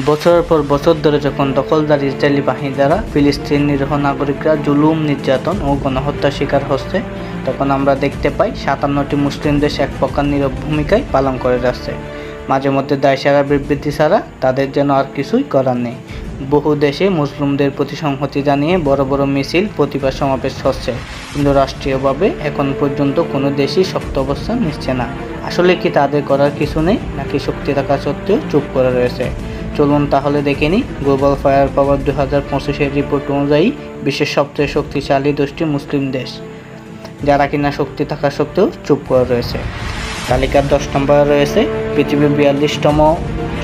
বছরের পর বছর ধরে যখন দখলদার ইসরায়েলি বাহিনী দ্বারা ফিলিস্তিন নিরীহ নাগরিকরা জুলুম, নির্যাতন ও গণহত্যার শিকার হচ্ছে, তখন আমরা দেখতে পাই সাতান্নটি মুসলিম দেশ এক প্রকার নীরব ভূমিকায় পালন করে যাচ্ছে। মাঝে মধ্যে দায়সারা বিবৃতি ছাড়া তাদের যেন আর কিছুই করার নেই। বহু দেশে মুসলিমদের প্রতি সংহতি জানিয়ে বড় বড় মিছিল, প্রতিবাদ সমাবেশ হচ্ছে। কিন্তু রাষ্ট্রীয়ভাবে এখন পর্যন্ত কোনো দেশই শক্ত অবস্থান নিচ্ছে না। আসলে কি তাদের করার কিছু নেই, নাকি শক্তি থাকা সত্ত্বেও চুপ করে রয়েছে? চলুন তাহলে দেখে নিই। গ্লোবাল ফায়ার পাওয়ার দু হাজার পঁচিশের রিপোর্ট অনুযায়ী বিশ্বের সবচেয়ে শক্তিশালী দশটি মুসলিম দেশ। যারা কিনা শক্তি থাকা সত্ত্বেও চুপ করে রয়েছে। তালিকার দশ নম্বরে রয়েছে পৃথিবীর বিয়াল্লিশতম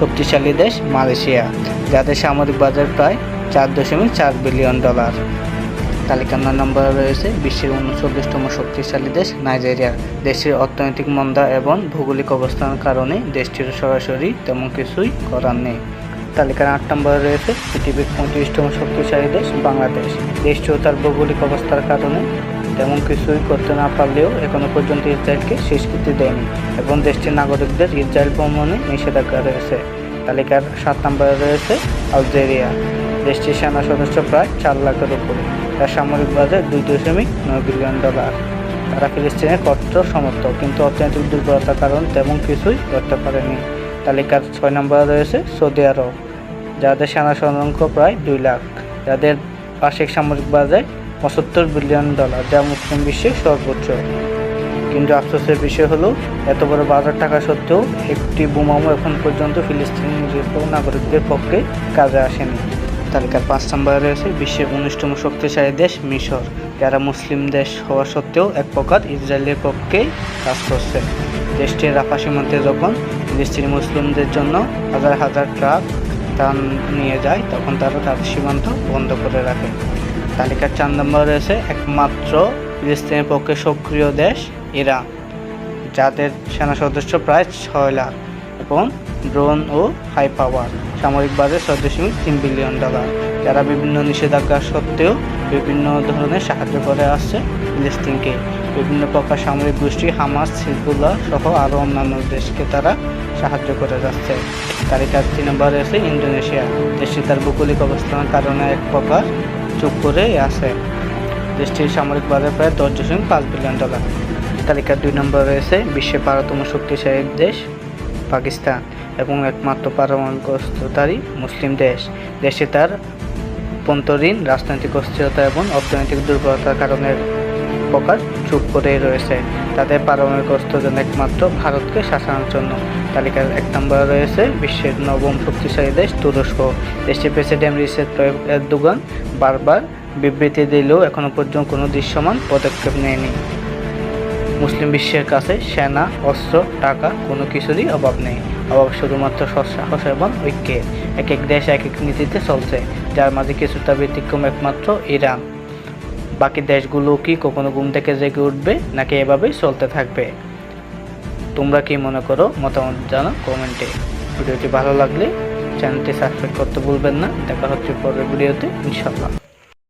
শক্তিশালী দেশ মালয়েশিয়া, যাদের সামরিক বাজার প্রায় চার দশমিক চার বিলিয়ন ডলার। তালিকার নয় নম্বরে রয়েছে বিশ্বের উনচল্লিশতম শক্তিশালী দেশ নাইজেরিয়া। দেশটির অর্থনৈতিক মন্দা এবং ভৌগোলিক অবস্থানের কারণে দেশটির সরাসরি তেমন কিছুই করার নেই। তালিকার আট নম্বরে রয়েছে পৃথিবীর পঁয়ত্রিশতম শক্তিশালী দেশ বাংলাদেশ। দেশটিও তার ভৌগোলিক অবস্থার কারণে তেমন কিছুই করতে না পারলেও এখনও পর্যন্ত ইসরায়েলকে স্বীকৃতি দেয়নি এবং দেশটির নাগরিকদের ইসরায়েল ভ্রমণে নিষেধাজ্ঞা রয়েছে। তালিকার সাত নম্বরে রয়েছে আলজেরিয়া। দেশটির সেনা সদস্য প্রায় চার লাখের উপরে। তার সামরিক বাজেট দুই দশমিক নয় বিলিয়ন ডলার। তারা ফিলিস্তিনের কট্টর সমর্থক, কিন্তু অর্থনৈতিক দুর্বলতার কারণ তেমন কিছুই করতে পারেনি তালিকার ছয় নম্বরে রয়েছে সৌদি আরব, যাদের সেনা সংখ্য প্রায় দুই লাখ। যাদের বার্ষিক সামরিক বাজার পঁচাত্তর বিলিয়ন ডলার, যা মুসলিম বিশ্বের সর্বোচ্চ। কিন্তু আফসোসের বিষয় হলো, এত বড় বাজার টাকা সত্ত্বেও একটি বোমামো এখন পর্যন্ত ফিলিস্তিনি নাগরিকদের পক্ষে কাজে আসেনি। তালিকার পাঁচ নম্বরে রয়েছে বিশ্বের উনিশতম শক্তিশালী দেশ মিশর। যারা মুসলিম দেশ হওয়া সত্ত্বেও এক প্রকার ইসরায়েলের পক্ষে কাজ করছে। দেশটির রাফা সীমান্তে যখন ফিলিস্তিনি মুসলিমদের জন্য হাজার হাজার ট্রাক ত্রাণ নিয়ে যায়, তখন তারা তাদের সীমান্ত বন্ধ করে রাখে। তালিকার চার নম্বরে রয়েছে একমাত্র ফিলিস্তিনের পক্ষে সক্রিয় দেশ ইরান, যাদের সেনা সদস্য প্রায় ছয় লাখ এবং ড্রোন ও হাই পাওয়ার। সামরিক বাজেট ছয় দশমিক তিন বিলিয়ন ডলার। যারা বিভিন্ন নিষেধাজ্ঞা সত্ত্বেও বিভিন্ন ধরনের সাহায্য করে আসছে ফিলিস্তিনকে বিভিন্ন প্রকার সামরিক গোষ্ঠী, হামাস, হিজবুল্লাহ সহ আরও অন্যান্য দেশকে তারা সাহায্য করে যাচ্ছে। তালিকার তিন নম্বরে আছে ইন্দোনেশিয়া। দেশটি তার ভৌগোলিক অবস্থানের কারণে এক প্রকার চুপ করে আছে। দেশটির সামরিক বাজার প্রায় দশ দশমিক পাঁচ বিলিয়ন ডলার। তালিকার দুই নম্বরে রয়েছে বিশ্বের বারোতম শক্তিশালী দেশ পাকিস্তান। এবং একমাত্র পারমাণবিক অস্ত্রধারী মুসলিম দেশ। দেশে তার অভ্যন্তরীণ রাজনৈতিক অস্থিরতা এবং অর্থনৈতিক দুর্বলতার কারণে প্রকার চুপ করেই রয়েছে। তাদের পারমাণবিক অস্ত্র জন্য একমাত্র ভারতকে শাসানোর জন্য। তালিকার এক নম্বরে রয়েছে বিশ্বের নবম শক্তিশালী দেশ তুরস্ক। দেশটির প্রেসিডেন্ট তৈয়ব এরদোগান বারবার বিবৃতি দিলেও এখনও পর্যন্ত কোনো দৃশ্যমান পদক্ষেপ নেয়নি। মুসলিম বিশ্বের কাছে সেনা, অস্ত্র, টাকা কোনো কিছুরই অভাব নেই। অভাব শুধুমাত্র সৎসাহস এবং ঐক্যের এক এক দেশ এক এক নীতিতে চলছে, যার মাঝে কিছুটা ব্যতিক্রম একমাত্র ইরান। বাকি দেশগুলো কি কখনো ঘুম থেকে জেগে উঠবে, নাকি এভাবেই চলতে থাকবে? তোমরা কি মনে করো? মতামত জানো কমেন্টে। ভিডিওটি ভালো লাগলে চ্যানেলটি সাবস্ক্রাইব করতে ভুলবেন না। দেখা হচ্ছে পরের ভিডিওতে ইনশাল্লাহ